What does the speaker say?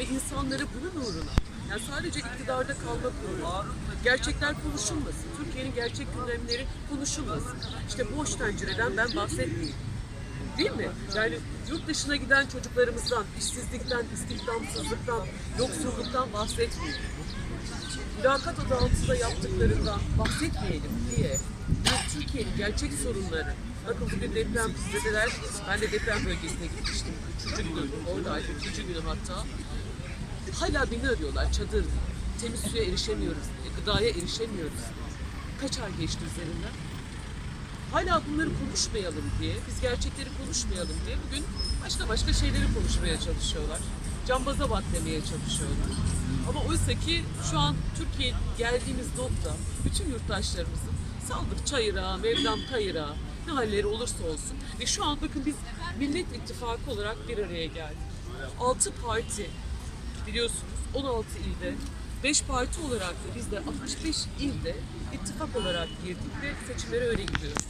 ve insanları bunun uğruna yani sadece iktidarda kalmak uğruna gerçekler konuşulmasın. Türkiye'nin gerçek gündemleri konuşulmasın. İşte boş tencereden ben bahsetmeyeyim. Değil mi? Yani yurt dışına giden çocuklarımızdan, işsizlikten, istihdamsızlıktan, yoksulluktan bahsetmeyelim. Mülakat adı altında yaptıklarından bahsetmeyelim diye Türkiye'nin gerçek sorunları. Bakın bugün deprem zedeler, ben de deprem bölgesine gitmiştim. Üçüncü günü, oradaydım, üçüncü günü hatta. Hala beni arıyorlar çadır. Temiz suya erişemiyoruz diye, gıdaya erişemiyoruz. Kaç ay geçti üzerinden? hala bunları konuşmayalım diye, biz gerçekleri konuşmayalım diye bugün başka başka şeyleri konuşmaya çalışıyorlar. Cambaza bak demeye çalışıyorlar. Ama oysa ki şu an Türkiye geldiğimiz nokta bütün yurttaşlarımızın saldık çayıra, Mevlam kayıra, ne halleri olursa olsun. Ve şu an bakın biz Millet İttifakı olarak bir araya geldik. 6 parti biliyorsunuz 16 ilde 5 parti olarak da biz de 65 ilde ittifak olarak girdik ve seçimlere öyle gidiyoruz.